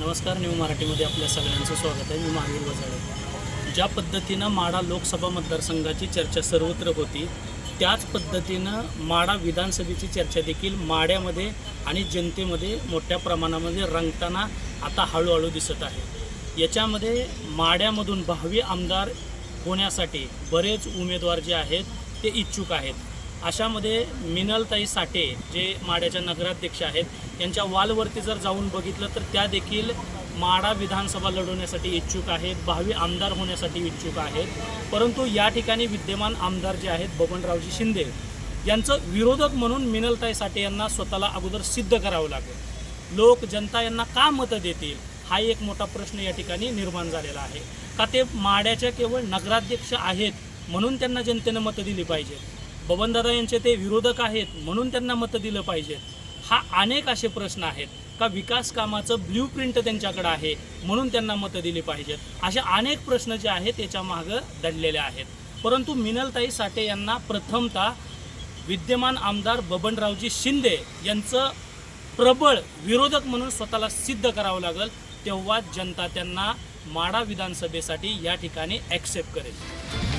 नमस्कार न्यू मराठीमध्ये आपल्या सगळ्यांचं स्वागत आहे. मी महावीर वजाळे ज्या पद्धतीनं माडा लोकसभा मतदारसंघाची चर्चा सर्वत्र होती त्याच पद्धतीनं माडा विधानसभेची चर्चा देखील माड्यामध्ये आणि जनतेमध्ये मोठ्या प्रमाणामध्ये रंगताना आता हळूहळू दिसत आहे. याच्यामध्ये माड्यामधून भावी आमदार होण्यासाठी बरेच उमेदवार जे आहेत ते इच्छुक आहेत. अशामध्ये मिनलताई साठे जे माड्याच्या नगराध्यक्ष आहेत यांच्या वालवरती जर जाऊन बघितलं तर त्या देखील माडा विधानसभा लढवण्यासाठी इच्छुक आहेत भावी आमदार होण्यासाठी इच्छुक आहेत. परंतु या ठिकाणी विद्यमान आमदार जे आहेत बबनरावजी शिंदे यांचं विरोधक म्हणून मिनलताई साठे यांना स्वतःला अगोदर सिद्ध करावं लागेल. लोक जनता यांना का मतं देतील? हा एक मोठा प्रश्न या ठिकाणी निर्माण झालेला आहे. का ते माड्याच्या केवळ नगराध्यक्ष आहेत म्हणून त्यांना जनतेनं मतं दिली पाहिजे बबनदादा यांचे ते विरोधक आहेत म्हणून त्यांना मतं दिलं पाहिजेत हा अनेक असे प्रश्न आहेत. का विकास कामाचं ब्ल्यू प्रिंट त्यांच्याकडे आहे म्हणून त्यांना मतं दिली पाहिजेत. असे अनेक प्रश्न जे आहेत त्याच्या मागं दडलेले आहेत. परंतु मिनलताई साठे यांना प्रथमतः विद्यमान आमदार बबनरावजी शिंदे यांचं प्रबळ विरोधक म्हणून स्वतःला सिद्ध करावं लागेल तेव्हा जनता त्यांना माडा विधानसभेसाठी या ठिकाणी ॲक्सेप्ट करेल.